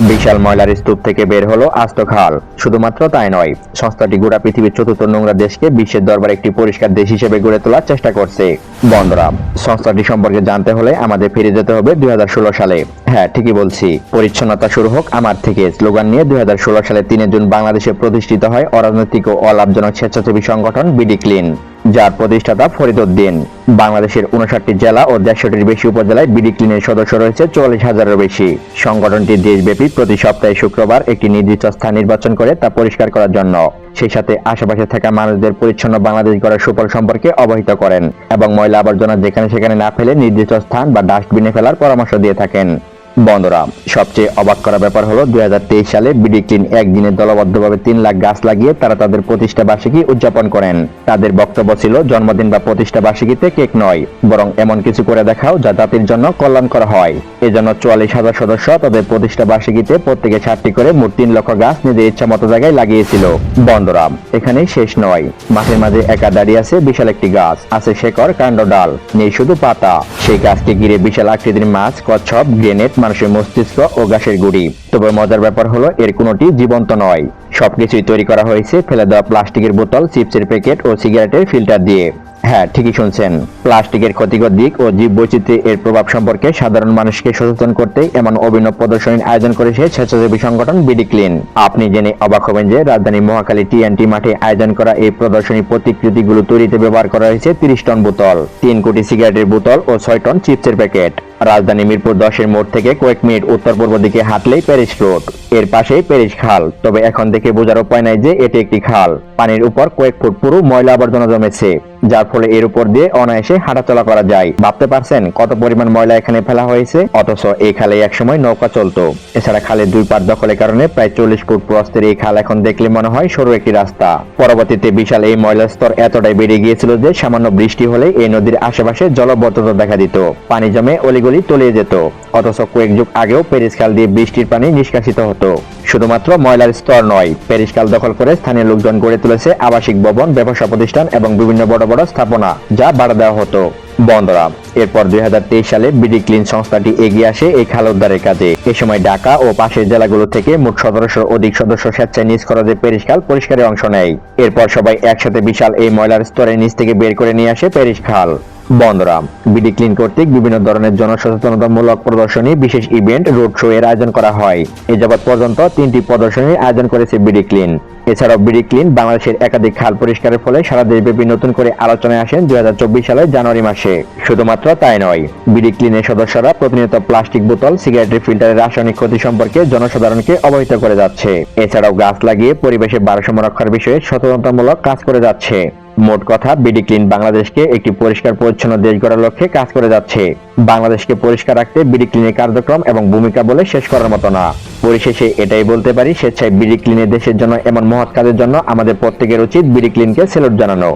বিশাল ময়লার স্তূপ থেকে বের হলো আস্ত খাল। শুধুমাত্র তাই নয়, সংস্থাটি গোটা পৃথিবীর চতুর্থ নোংরা দেশকে বিশ্বের দরবার একটি পরিষ্কার দেশ হিসেবে গড়ে তোলার চেষ্টা করছে। বন্ধুরা, সংস্থাটি সম্পর্কে জানতে হলে আমাদের ফিরে যেতে হবে দুই হাজার ষোলো সালে। হ্যাঁ ঠিকই বলছি। পরিচ্ছন্নতা শুরু হোক। আমার থেকে স্লোগান নিয়ে দুই হাজার ষোলো সালে তিনে জুন বাংলাদেশে প্রতিষ্ঠিত হয় অরাজনৈতিক ও অলাভজনক স্বেচ্ছাসেবী সংগঠন বিডি ক্লিন যার প্রতিষ্ঠাতা ফরিদ উদ্দিন। বাংলাদেশের উনষাটটি জেলা ও দেড়শোটির বেশি উপজেলায় বিডি ক্লিনের সদস্য রয়েছে চল্লিশ হাজারের বেশি। সংগঠনটি দেশব্যাপী প্রতি সপ্তাহে শুক্রবার একটি নির্দিষ্ট স্থান নির্বাচন করে তা পরিষ্কার করার জন্য। সেই সাথে আশেপাশে থাকা মানুষদের পরিচ্ছন্ন বাংলাদেশ গড়ার সুফল সম্পর্কে অবহিত করেন এবং ময়লা আবর্জনা যেখানে সেখানে না ফেলে নির্দিষ্ট স্থান বা ডাস্টবিনে ফেলার পরামর্শ দিয়ে থাকেন। বন্ধুরা, সবচেয়ে অবাক করা ব্যাপার হলো, দুই হাজার তেইশ সালে বিডি ক্লিন একদিনে দলবদ্ধভাবে তিন লাখ গাছ লাগিয়ে তারা তাদের প্রতিষ্ঠা বার্ষিকী উদযাপন করেন। তাদের বক্তব্য ছিল, জন্মদিন বা প্রতিষ্ঠা বার্ষিকীতে কেক নয়, বরং এমন কিছু করে দেখাও যা জাতির জন্য কল্যাণ করা হয়। এজন্য চুয়াল্লিশ হাজার সদস্য তাদের প্রতিষ্ঠা বার্ষিকীতে প্রত্যেকে ষাটটি করে মোট তিন লক্ষ গাছ নিজের ইচ্ছা মতো জায়গায় লাগিয়েছিল। বন্ধুরা, এখানেই শেষ নয়। মাঠের মাঝে একা দাঁড়িয়ে আছে বিশাল একটি গাছ, আছে শেকড়, কাণ্ড ডাল, নেই শুধু পাতা। সেই গাছকে ঘিরে বিশাল আকৃতির মাছ, কচ্ছপ, গ্রেনেড মানুষের মস্তিষ্ক ও গাছের গুড়ি। তবে মজার ব্যাপার হলো, এর কোনোটি জীবন্ত নয়। সবকিছুই তৈরি করা হয়েছে ফেলে দেওয়া প্লাস্টিকের বোতল, চিপসের প্যাকেট ও সিগারেটের ফিল্টার দিয়ে। হ্যাঁ ঠিকই শুনছেন। প্লাস্টিকের ক্ষতিকর দিক ও জীব বৈচিত্র্যে এর প্রভাব সম্পর্কে সাধারণ মানুষকে সচেতন করতে এমন অভিনব প্রদর্শনীর আয়োজন করেছে স্বেচ্ছাসেবী সংগঠন বিডি ক্লিন। আপনি জেনে অবাক হবেন যে রাজধানী মহাখালী টিএনটি মাঠে আয়োজন করা এই প্রদর্শনী প্রতিকৃতিগুলো তৈরিতে ব্যবহার করা হয়েছে তিরিশ টন বোতল, তিন কোটি সিগারেটের বোতল ও ছয় টন চিপসের প্যাকেট। রাজধানী মিরপুর দশের মোড় থেকে কয়েক মিনিট উত্তর পূর্ব দিকে হাঁটলেই প্যারিস রোড। এর পাশেই প্যারিস খাল। তবে এখন দেখে বোঝার উপায় নাই যে এটি একটি খাল। পানির উপর কয়েক ফুট পুরো ময়লা আবর্জনা জমেছে। যার ফলে এর উপর দিয়ে অনায়াসে হাঁটাচলা করা যায়। ভাবতে পারছেন কত পরিমাণ ময়লা এখানে ফেলা হয়েছে? অথচ এই খালে একসময় নৌকা চলতো। এছাড়া খালের দুই পার দখলের কারণে প্রায় চল্লিশ ফুট প্রস্তের এই খাল এখন দেখলে মনে হয় সরু একটি রাস্তা। পরবর্তীতে বিশাল এই ময়লার স্তর এতটাই বেড়ে গিয়েছিল যে সামান্য বৃষ্টি হলে এই নদীর আশেপাশে জলবদ্ধতা দেখা দিত। পানি জমে অলিগলি তলিয়ে যেত। অথচ কয়েক যুগ আগেও প্যারিস খাল দিয়ে বৃষ্টির পানি নিষ্কাশিত হতো। শুধুমাত্র ময়লার স্তর নয়, প্যারিস খাল দখল করে স্থানীয় লোকজন গড়ে তুলেছে আবাসিক ভবন, ব্যবসা প্রতিষ্ঠান এবং বিভিন্ন বড় বড় স্থাপনা যা বাড়া দেওয়া হতো। বন্ধরা, এরপর দুই হাজার তেইশ সালে বিডি ক্লিন সংস্থাটি এগিয়ে আসে এই খাল উদ্ধারের কাজে। এ সময় ঢাকা ও পাশের জেলাগুলো থেকে মোট সতেরোশো অধিক সদস্য স্বেচ্ছায় নিজ খরচে প্যারিস খাল পরিষ্কারে অংশ নেয়। এরপর সবাই একসাথে বিশাল এই ময়লার স্তরের নিচ থেকে বের করে নিয়ে আসে প্যারিস খাল। বন্ধরা বিডি ক্লিন কর্তৃক বিভিন্ন ধরনের জনসচেতনতামূলক প্রদর্শনী, বিশেষ ইভেন্ট, রোড শো এর আয়োজন করা হয়। এ যাবৎ পর্যন্ত তিনটি প্রদর্শনীর আয়োজন করেছে বিডি ক্লিন। এছাড়াও বিডি ক্লিন বাংলাদেশের একাধিক খাল পরিষ্কারের ফলে সারা দেশব্যাপী নতুন করে আলোচনায় আসেন দু হাজার চব্বিশ সালের জানুয়ারি মাসে। শুধুমাত্র তাই নয়, বিডি ক্লিনের সদস্যরা প্রতিনিয়ত প্লাস্টিক বোতল সিগারেটের ফিল্টারের রাসায়নিক ক্ষতি সম্পর্কে জনসাধারণকে অবহিত করে যাচ্ছে। এছাড়াও গাছ লাগিয়ে পরিবেশের ভারসাম্য রক্ষার বিষয়ে সচেতনতামূলক কাজ করে যাচ্ছে। মোট কথা, বিডি ক্লিন বাংলাদেশকে একটি পরিষ্কার পরিচ্ছন্ন দেশ গড়ার লক্ষ্যে কাজ করে যাচ্ছে। বাংলাদেশকে পরিষ্কার রাখতে বিডি ক্লিনের কার্যক্রম এবং ভূমিকা বলে শেষ করার মতো না। পরিশেষে এটাই বলতে পারি, স্বেচ্ছায় বিডি ক্লিনের দেশের জন্য এমন মহৎ কাজের জন্য আমাদের প্রত্যেকের উচিত বিডি ক্লিনকে সেলুট জানানো।